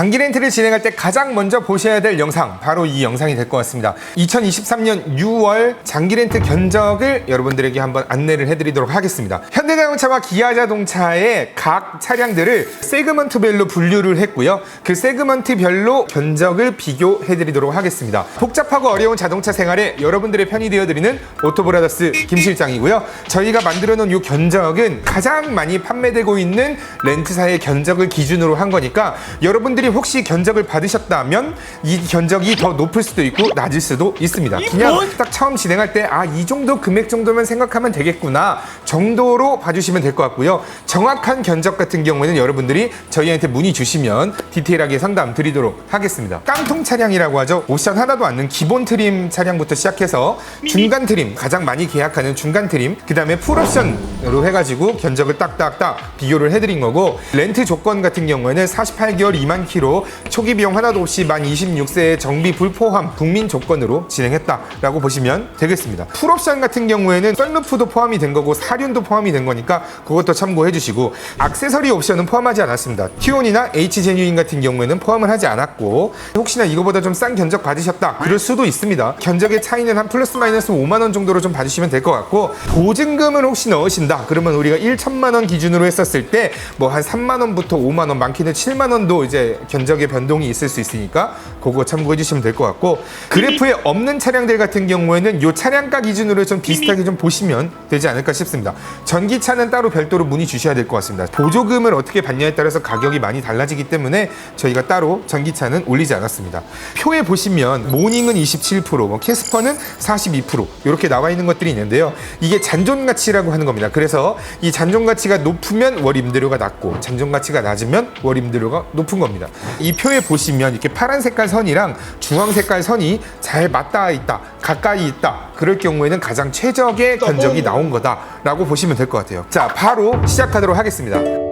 장기 렌트를 진행할 때 가장 먼저 보셔야 될 영상 바로 이 영상이 될 것 같습니다. 2023년 6월 장기 렌트 견적을 여러분들에게 한번 안내를 해드리도록 하겠습니다. 현대자동차와 기아자동차의 각 차량들을 세그먼트별로 분류를 했고요. 그 세그먼트별로 견적을 비교해드리도록 하겠습니다. 복잡하고 어려운 자동차 생활에 여러분들의 편이 되어드리는 오토브라더스 김 실장이고요. 저희가 만들어 놓은 이 견적은 가장 많이 판매되고 있는 렌트사의 견적을 기준으로 한 거니까 여러분들이 혹시 견적을 받으셨다면 이 견적이 더 높을 수도 있고 낮을 수도 있습니다. 그냥 딱 처음 진행할 때 아 이 정도 금액 정도면 생각하면 되겠구나 정도로 봐주시면 될 것 같고요. 정확한 견적 같은 경우에는 여러분들이 저희한테 문의 주시면 디테일하게 상담 드리도록 하겠습니다. 깡통 차량이라고 하죠. 옵션 하나도 않는 기본 트림 차량부터 시작해서 중간 트림 가장 많이 계약하는 중간 트림 그 다음에 풀옵션으로 해가지고 견적을 딱딱딱 비교를 해드린 거고 렌트 조건 같은 경우에는 48개월 2만 킬로 초기 비용 하나도 없이 만 26세의 정비 불포함 국민 조건으로 진행했다라고 보시면 되겠습니다. 풀옵션 같은 경우에는 썬루프도 포함이 된 거고 사륜도 포함이 된 거니까 그것도 참고해 주시고 액세서리 옵션은 포함하지 않았습니다. 튜온이나 H 제뉴인 같은 경우에는 포함을 하지 않았고 혹시나 이거보다 좀 싼 견적 받으셨다 그럴 수도 있습니다. 견적의 차이는 한 플러스 마이너스 5만 원 정도로 좀 받으시면 될 것 같고 보증금을 혹시 넣으신다 그러면 우리가 1천만 원 기준으로 했었을 때 뭐 한 3만 원부터 5만 원 많게는 7만 원도 이제 견적의 변동이 있을 수 있으니까 그거 참고해 주시면 될 것 같고 그래프에 없는 차량들 같은 경우에는 이 차량가 기준으로 좀 비슷하게 좀 보시면 되지 않을까 싶습니다. 전기차는 따로 별도로 문의 주셔야 될 것 같습니다. 보조금을 어떻게 받냐에 따라서 가격이 많이 달라지기 때문에 저희가 따로 전기차는 올리지 않았습니다. 표에 보시면 모닝은 27%, 뭐 캐스퍼는 42% 이렇게 나와 있는 것들이 있는데요. 이게 잔존 가치라고 하는 겁니다. 그래서 이 잔존 가치가 높으면 월 임대료가 낮고 잔존 가치가 낮으면 월 임대료가 높은 겁니다. 이 표에 보시면 이렇게 파란 색깔 선이랑 주황 색깔 선이 잘 맞닿아 있다, 가까이 있다. 그럴 경우에는 가장 최적의 견적이 나온 거다라고 보시면 될 것 같아요. 자, 바로 시작하도록 하겠습니다.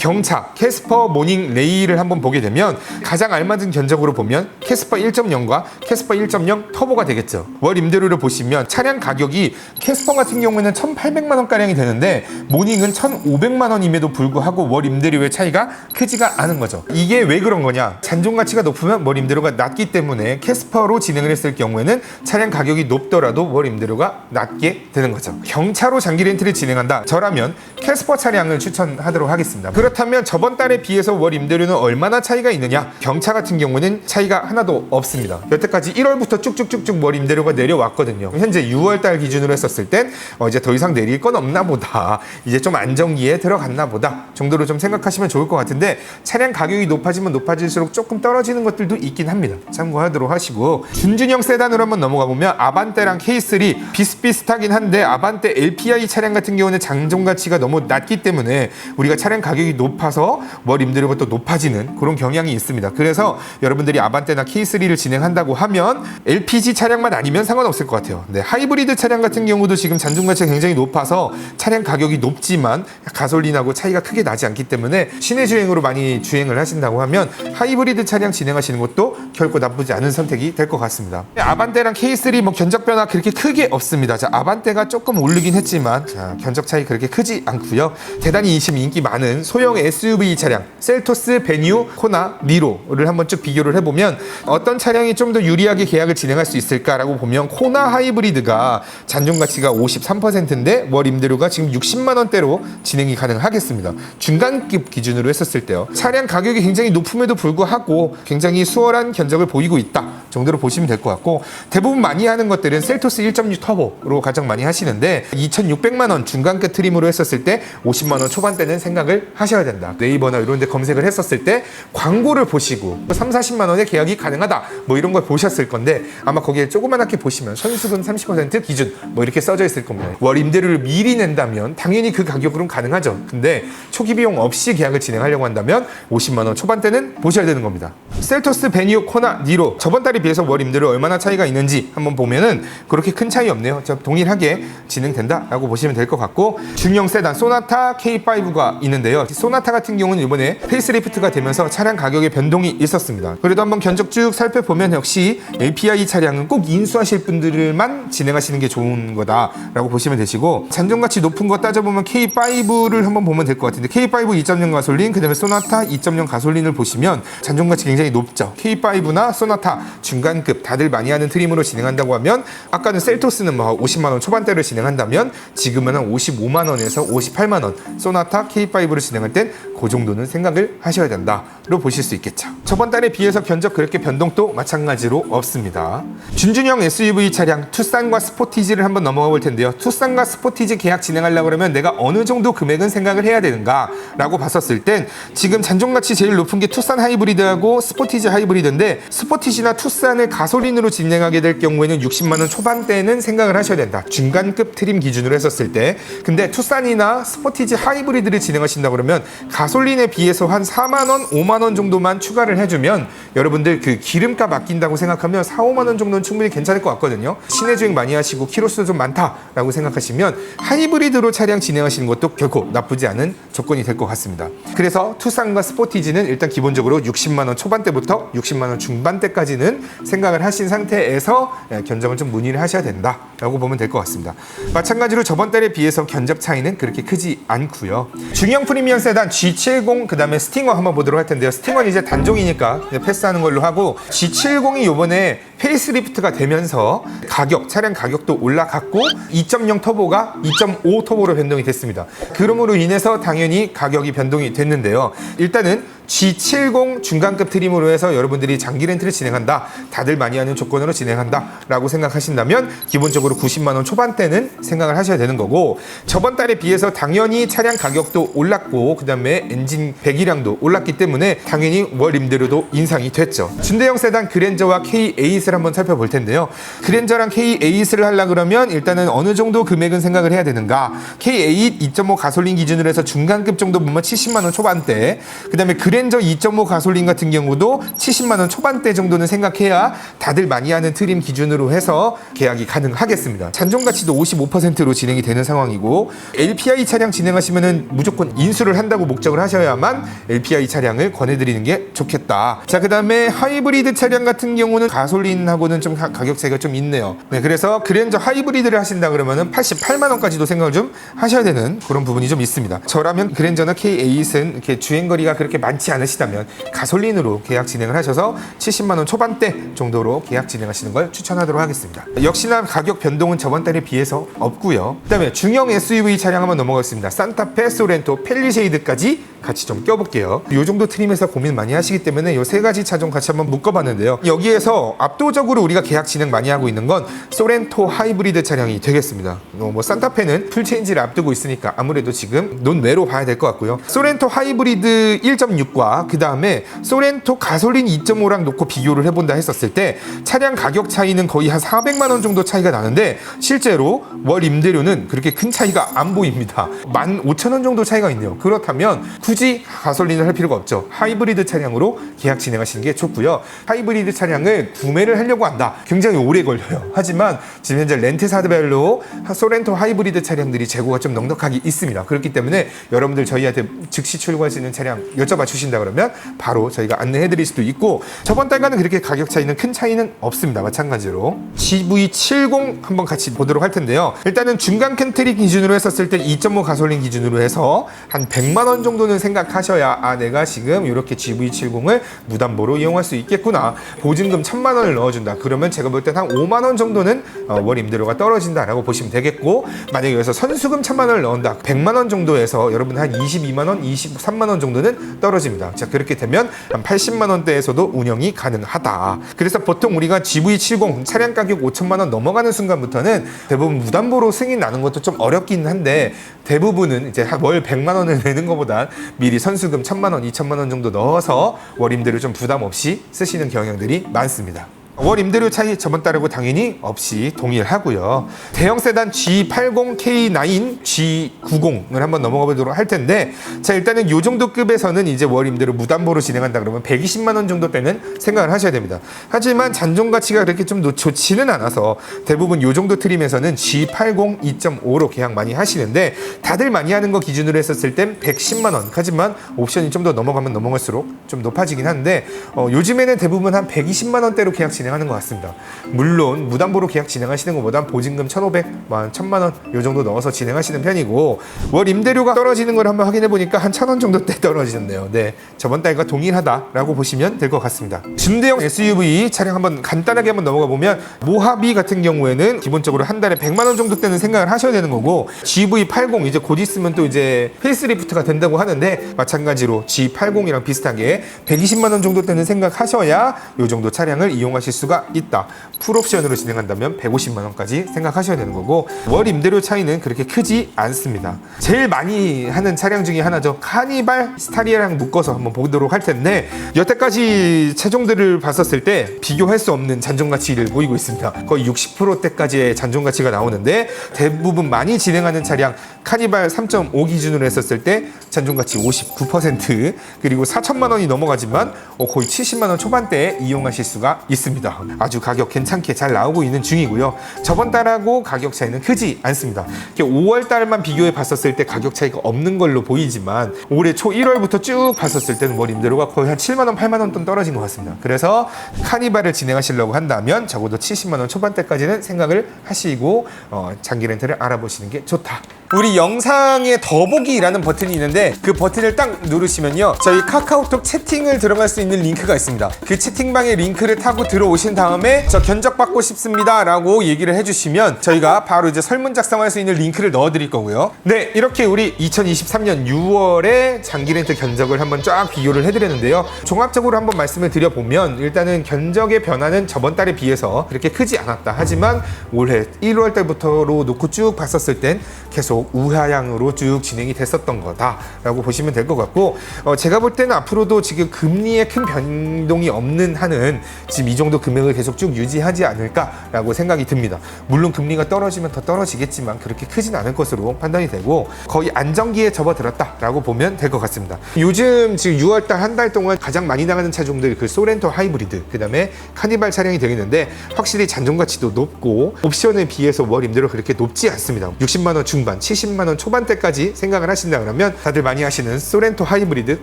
경차, 캐스퍼 모닝 레이를 한번 보게 되면 가장 알맞은 견적으로 보면 캐스퍼 1.0과 캐스퍼 1.0 터보가 되겠죠. 월 임대료를 보시면 차량 가격이 캐스퍼 같은 경우에는 1,800만 원가량이 되는데 모닝은 1,500만 원임에도 불구하고 월 임대료의 차이가 크지가 않은 거죠. 이게 왜 그런 거냐? 잔존 가치가 높으면 월 임대료가 낮기 때문에 캐스퍼로 진행을 했을 경우에는 차량 가격이 높더라도 월 임대료가 낮게 되는 거죠. 경차로 장기 렌트를 진행한다. 저라면 캐스퍼 차량을 추천하도록 하겠습니다. 그렇다면 저번 달에 비해서 월 임대료는 얼마나 차이가 있느냐? 경차 같은 경우는 차이가 하나도 없습니다. 여태까지 1월부터 쭉쭉쭉쭉 월 임대료가 내려왔거든요. 현재 6월 달 기준으로 했었을 땐 어, 이제 더 이상 내릴 건 없나 보다. 이제 좀 안정기에 들어갔나 보다. 정도로 좀 생각하시면 좋을 것 같은데 차량 가격이 높아지면 높아질수록 조금 떨어지는 것들도 있긴 합니다. 참고하도록 하시고 준준형 세단으로 한번 넘어가 보면 아반떼랑 K3 비슷비슷하긴 한데 아반떼 LPI 차량 같은 경우는 장종 가치가 너무 낮기 때문에 우리가 차량 가격이 높아서 월 임대료가 또 높아지는 그런 경향이 있습니다. 그래서 여러분들이 아반떼나 K3를 진행한다고 하면 LPG 차량만 아니면 상관없을 것 같아요. 네, 하이브리드 차량 같은 경우도 지금 잔존 가치가 굉장히 높아서 차량 가격이 높지만 가솔린하고 차이가 크게 나지 않기 때문에 시내 주행으로 많이 주행을 하신다고 하면 하이브리드 차량 진행하시는 것도 결코 나쁘지 않은 선택이 될 것 같습니다. 아반떼랑 K3 뭐 견적 변화 그렇게 크게 없습니다. 자, 아반떼가 조금 오르긴 했지만 자, 견적 차이 그렇게 크지 않고요. 대단히 지금 인기 많은 소형 SUV 차량 셀토스, 베뉴, 코나, 니로를 한번 쭉 비교를 해보면 어떤 차량이 좀 더 유리하게 계약을 진행할 수 있을까라고 보면 코나 하이브리드가 잔존 가치가 53%인데 월 임대료가 지금 60만 원대로 진행이 가능하겠습니다. 중간급 기준으로 했었을 때요. 차량 가격이 굉장히 높음에도 불구하고 굉장히 수월한 견적을 보이고 있다 정도로 보시면 될 것 같고 대부분 많이 하는 것들은 셀토스 1.6 터보로 가장 많이 하시는데 2,600만 원 중간급 트림으로 했었을 때 50만 원 초반대는 생각을 하셔야 된다. 네이버나 이런 데 검색을 했었을 때 광고를 보시고 3, 40만 원에 계약이 가능하다. 뭐 이런 걸 보셨을 건데 아마 거기에 조그만하게 보시면 선수금 30% 기준 뭐 이렇게 써져 있을 겁니다. 월 임대료를 미리 낸다면 당연히 그 가격으로는 가능하죠. 근데 초기 비용 없이 계약을 진행하려고 한다면 50만 원 초반대는 보셔야 되는 겁니다. 셀토스, 베니오, 코나, 니로 저번 달에 비해서 월 임대료 얼마나 차이가 있는지 한번 보면은 그렇게 큰 차이 없네요. 저 동일하게 진행된다라고 보시면 될 것 같고 중형 세단 소나타 K5가 있는데요. 소나타 같은 경우는 이번에 페이스리프트가 되면서 차량 가격에 변동이 있었습니다. 그래도 한번 견적 쭉 살펴보면 역시 LPI 차량은 꼭 인수하실 분들만 진행하시는 게 좋은 거다라고 보시면 되시고 잔존가치 높은 거 따져보면 K5를 한번 보면 될 것 같은데 K5 2.0 가솔린 그다음에 소나타 2.0 가솔린을 보시면 잔존가치 굉장히 높죠. K5나 소나타 중간급 다들 많이 하는 트림으로 진행한다고 하면 아까는 셀토스는 뭐 50만 원 초반대로 진행한다면 지금은 한 55만 원에서 58만 원 소나타 K5로 진행 할땐그 정도는 생각을 하셔야 된다로 보실 수 있겠죠. 저번 달에 비해서 견적 그렇게 변동도 마찬가지로 없습니다. 준준형 SUV 차량 투싼과 스포티지를 한번 넘어가 볼 텐데요. 투싼과 스포티지 계약 진행하려고 그러면 내가 어느 정도 금액은 생각을 해야 되는가라고 봤었을 땐 지금 잔존가치 제일 높은 게 투싼 하이브리드하고 스포티지 하이브리드인데 스포티지나 투싼을 가솔린으로 진행하게 될 경우에는 60만 원 초반대는 생각을 하셔야 된다. 중간급 트림 기준으로 했었을 때. 근데 투싼이나 스포티지 하이브리드를 진행하신다 그러면 가솔린에 비해서 한 4만 원, 5만 원 정도만 추가를 해주면 여러분들 그 기름값 아낀다고 생각하면 4, 5만 원 정도는 충분히 괜찮을 것 같거든요. 시내 주행 많이 하시고 키로수도 좀 많다라고 생각하시면 하이브리드로 차량 진행하시는 것도 결코 나쁘지 않은 조건이 될 것 같습니다. 그래서 투싼과 스포티지는 일단 기본적으로 60만 원 초반대부터 60만 원 중반대까지는 생각을 하신 상태에서 예, 견적을 좀 문의를 하셔야 된다라고 보면 될 것 같습니다. 마찬가지로 저번 달에 비해서 견적 차이는 그렇게 크지 않고요. 중형 프리미엄 세단 G70 그다음에 스팅어 한번 보도록 할 텐데요. 스팅어는 이제 단종이니까 패스하는 걸로 하고 G70이 요번에 페이스리프트가 되면서 가격 차량 가격도 올라갔고 2.0 터보가 2.5 터보로 변동이 됐습니다. 그러므로 인해서 당연히 가격이 변동이 됐는데요. 일단은 G70 중간급 트림으로 해서 여러분들이 장기 렌트를 진행한다. 다들 많이 하는 조건으로 진행한다. 라고 생각하신다면 기본적으로 90만 원 초반대는 생각을 하셔야 되는 거고 저번 달에 비해서 당연히 차량 가격도 올랐고 그 다음에 엔진 배기량도 올랐기 때문에 당연히 월 임대료도 인상이 됐죠. 준대형 세단 그랜저와 K8을 한번 살펴볼 텐데요. 그랜저랑 K8을 하려 그러면 일단은 어느 정도 금액은 생각을 해야 되는가? K8 2.5 가솔린 기준으로 해서 중간급 정도 보면 70만 원 초반대. 그 다음에 그랜 저 2.5 가솔린 같은 경우도 70만 원 초반대 정도는 생각해야 다들 많이 하는 트림 기준으로 해서 계약이 가능하겠습니다. 잔존 가치도 55%로 진행이 되는 상황이고 LPI 차량 진행하시면은 무조건 인수를 한다고 목적을 하셔야만 LPI 차량을 권해드리는 게 좋겠다. 자, 그다음에 하이브리드 차량 같은 경우는 가솔린하고는 좀 가, 격 차이가 좀 있네요. 네, 그래서 그랜저 하이브리드를 하신다 그러면은 88만 원까지도 생각을 좀 하셔야 되는 그런 부분이 좀 있습니다. 저라면 그랜저나 K8은 이렇게 주행 거리가 그렇게 많지 않으시다면 가솔린으로 계약 진행을 하셔서 70만 원 초반대 정도로 계약 진행하시는 걸 추천하도록 하겠습니다. 역시나 가격 변동은 저번 달에 비해서 없고요. 그다음에 중형 SUV 차량 한번 넘어가겠습니다. 산타페, 소렌토, 펠리쉐이드까지 같이 좀 껴볼게요. 이 정도 트림에서 고민 많이 하시기 때문에 이 세 가지 차종 같이 한번 묶어봤는데요. 여기에서 압도적으로 우리가 계약 진행 많이 하고 있는 건 소렌토 하이브리드 차량이 되겠습니다. 어, 뭐 산타페는 풀체인지를 앞두고 있으니까 아무래도 지금 논외로 봐야 될 것 같고요. 소렌토 하이브리드 1.6과 그 다음에 소렌토 가솔린 2.5랑 놓고 비교를 해본다 했었을 때 차량 가격 차이는 거의 한 400만 원 정도 차이가 나는데 실제로 월 임대료는 그렇게 큰 차이가 안 보입니다. 15,000원 정도 차이가 있네요. 그렇다면 굳이 가솔린을 할 필요가 없죠. 하이브리드 차량으로 계약 진행하시는 게 좋고요. 하이브리드 차량을 구매를 하려고 한다. 굉장히 오래 걸려요. 하지만 지금 현재 렌트사드별로 소렌토 하이브리드 차량들이 재고가 좀 넉넉하게 있습니다. 그렇기 때문에 여러분들 저희한테 즉시 출고할 수 있는 차량 여쭤봐 주신다 그러면 바로 저희가 안내해 드릴 수도 있고 저번 달과는 그렇게 가격 차이는 큰 차이는 없습니다. 마찬가지로 GV70 한번 같이 보도록 할 텐데요. 일단은 중간 캔트리 기준으로 했었을 때 2.5 가솔린 기준으로 해서 한 100만 원 정도는 생각하셔야 아 내가 지금 이렇게 GV70을 무담보로 이용할 수 있겠구나. 보증금 1000만 원을 넣어준다. 그러면 제가 볼 땐 한 5만 원 정도는 어, 월 임대료가 떨어진다라고 보시면 되겠고 만약에 여기서 선수금 1000만 원을 넣는다. 100만 원 정도에서 여러분 한 22만 원, 23만 원 정도는 떨어집니다. 자 그렇게 되면 한 80만 원대에서도 운영이 가능하다. 그래서 보통 우리가 GV70 차량 가격 5천만 원 넘어가는 순간부터는 대부분 무담보로 승인 나는 것도 좀 어렵긴 한데 대부분은 이제 한월 100만 원을 내는 것보다 미리 선수금 1000만 원, 2000만 원 정도 넣어서 월 임대료 좀 부담 없이 쓰시는 경향들이 많습니다. 월 임대료 차이 저번 달하고 당연히 없이 동일하고요. 대형 세단 G80K9, G90을 한번 넘어가 보도록 할 텐데 자 일단은 요 정도 급에서는 이제 월 임대료 무담보로 진행한다 그러면 120만 원 정도 때는 생각을 하셔야 됩니다. 하지만 잔존 가치가 그렇게 좀 노- 좋지는 않아서 대부분 요 정도 트림에서는 G80 2.5로 계약 많이 하시는데 다들 많이 하는 거 기준으로 했었을 땐 110만 원. 하지만 옵션이 좀 더 넘어가면 넘어갈수록 좀 높아지긴 한데 어, 요즘에는 대부분 한 120만 원대로 계약 진행 하는 것 같습니다. 물론 무담보로 계약 진행하시는 것보단 보증금 1,500, 만 1,000만 원 요 정도 넣어서 진행하시는 편이고 월 임대료가 떨어지는 걸 한번 확인해 보니까 한 1,000원 정도 대 떨어지셨네요. 네, 저번 달과 동일하다라고 보시면 될 것 같습니다. 중대형 SUV 차량 한번 간단하게 한번 넘어가 보면 모하비 같은 경우에는 기본적으로 한 달에 100만 원 정도 때는 생각을 하셔야 되는 거고 GV80 이제 곧 있으면 또 이제 페이스리프트가 된다고 하는데 마찬가지로 G80이랑 비슷하게 120만 원 정도 때는 생각하셔야 이 정도 차량을 이용하실 수가 있다. 풀옵션으로 진행한다면 150만 원까지 생각하셔야 되는 거고 월 임대료 차이는 그렇게 크지 않습니다. 제일 많이 하는 차량 중에 하나죠. 카니발 스타리아랑 묶어서 한번 보도록 할 텐데 여태까지 차종들을 봤었을 때 비교할 수 없는 잔존 가치를 보이고 있습니다. 거의 60%대까지의 잔존 가치가 나오는데 대부분 많이 진행하는 차량 카니발 3.5 기준으로 했었을 때 잔존 가치 59% 그리고 4천만 원이 넘어가지만 어, 거의 70만 원 초반대에 이용하실 수가 있습니다. 아주 가격 괜찮게 잘 나오고 있는 중이고요. 저번 달하고 가격 차이는 크지 않습니다. 5월 달만 비교해 봤었을 때 가격 차이가 없는 걸로 보이지만 올해 초 1월부터 쭉 봤었을 때는 월 임대료가 거의 한 7만 원, 8만 원 돈 떨어진 것 같습니다. 그래서 카니발을 진행하시려고 한다면 적어도 70만 원 초반대까지는 생각을 하시고 어, 장기 렌트를 알아보시는 게 좋다. 우리 영상에 더보기라는 버튼이 있는데 그 버튼을 딱 누르시면요 저희 카카오톡 채팅을 들어갈 수 있는 링크가 있습니다. 그 채팅방에 링크를 타고 들어오신 다음에 저 견적 받고 싶습니다 라고 얘기를 해주시면 저희가 바로 이제 설문 작성할 수 있는 링크를 넣어 드릴 거고요. 네 이렇게 우리 2023년 6월에 장기 렌트 견적을 한번 쫙 비교를 해드렸는데요. 종합적으로 한번 말씀을 드려보면 일단은 견적의 변화는 저번 달에 비해서 그렇게 크지 않았다. 하지만 올해 1월 달부터로 놓고 쭉 봤었을 땐 계속 우하향으로 쭉 진행이 됐었던 거다라고 보시면 될 것 같고 어, 제가 볼 때는 앞으로도 지금 금리에 큰 변동이 없는 한은 지금 이 정도 금액을 계속 쭉 유지하지 않을까라고 생각이 듭니다. 물론 금리가 떨어지면 더 떨어지겠지만 그렇게 크진 않을 것으로 판단이 되고 거의 안정기에 접어들었다라고 보면 될 것 같습니다. 요즘 지금 6월달 한 달 동안 가장 많이 나가는 차종들 그 소렌토 하이브리드 그다음에 카니발 차량이 되겠는데 확실히 잔존 가치도 높고 옵션에 비해서 월 임대료 그렇게 높지 않습니다. 60만 원 중반, 70만 원 초반대까지 생각을 하신다 그러면 다들 많이 하시는 소렌토 하이브리드,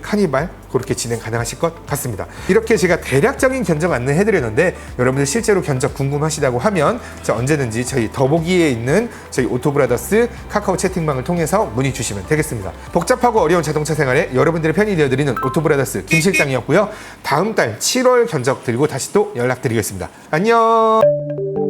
카니발 그렇게 진행 가능하실 것 같습니다. 이렇게 제가 대략적인 견적 안내해 드렸는데 여러분들 실제로 견적 궁금하시다고 하면 저 언제든지 저희 더보기에 있는 저희 오토브라더스 카카오 채팅방을 통해서 문의 주시면 되겠습니다. 복잡하고 어려운 자동차 생활에 여러분들의 편이 되어 드리는 오토브라더스 김 실장이었고요. 다음 달 7월 견적 들고 다시 또 연락드리겠습니다. 안녕.